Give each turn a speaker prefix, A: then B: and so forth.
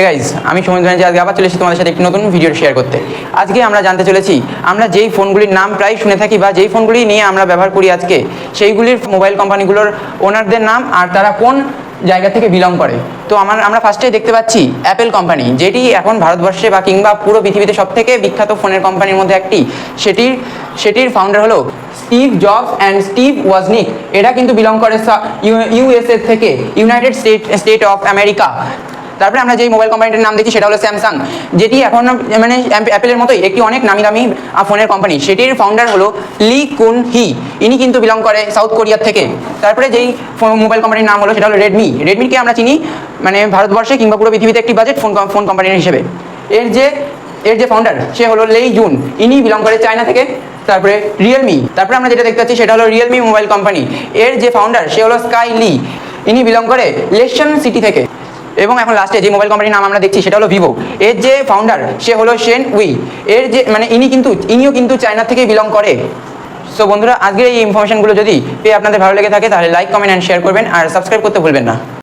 A: Hey guys আমি সুমন ব্যানার্জি আজকে আবার চলে এসেছি তোমাদের সাথে একটি নতুন ভিডিও শেয়ার করতে। আজকে আমরা জানতে চলেছি, আমরা যেই ফোনগুলির নাম প্রায় শুনে থাকি বা যেই ফোনগুলি নিয়ে আমরা ব্যবহার করি আজকে, সেইগুলির মোবাইল কোম্পানিগুলোর ওনারদের নাম আর তারা কোন জায়গা থেকে বিলং করে। তো আমার, আমরা ফার্স্টে দেখতে পাচ্ছি অ্যাপেল কোম্পানি যেটি এখন ভারতবর্ষে বা কিংবা পুরো পৃথিবীতে সব থেকে বিখ্যাত ফোনের কোম্পানির মধ্যে একটি। সেটির সেটির ফাউন্ডার হলো Steve Jobs and Steve Wozniak এরা কিন্তু বিলং করে ইউএসএ থেকে united state state of America তারপরে আমরা যেই মোবাইল কোম্পানিটার নাম দেখি, সেটা হলো স্যামসাং যেটি এখন মানে অ্যাপেলের মতোই একটি অনেক নামি দামি ফোনের কোম্পানি সেটির ফাউন্ডার হলো লি কুন হি ইনি কিন্তু বিলং করে সাউথ কোরিয়ার থেকে। তারপরে যেই মোবাইল কোম্পানির নাম হলো, সেটা হলো রেডমি রেডমিকে আমরা চিনি মানে ভারতবর্ষে কিংবা পুরো পৃথিবীতে একটি বাজেট ফোন ফোন কোম্পানির হিসেবে। এর যে এর যে ফাউন্ডার সে হলো লেই জুন ইনি বিলং করে চায়না থেকে, তারপরে রিয়েলমি তারপরে আমরা যেটা দেখতে পাচ্ছি, সেটা হলো রিয়েলমি মোবাইল কোম্পানি এর যে ফাউন্ডার সে হলো স্কাই লি ইনি বিলং করে লেশন সিটি থেকে। এবং এখন লাস্টে যে মোবাইল কোম্পানির নাম আমরা দেখছি, সেটা হলো ভিভো এর যে ফাউন্ডার সে হলো শেন উই এর যে মানে ইনি কিন্তু, ইনিও কিন্তু চায়না থেকেই বিলং করে। সো বন্ধুরা, আজকের এই ইনফরমেশনগুলো যদি পেয়ে আপনাদের ভালো লেগে থাকে, তাহলে লাইক কমেন্ট অ্যান্ড শেয়ার করবেন। আর সাবস্ক্রাইব করতে ভুলবেন না।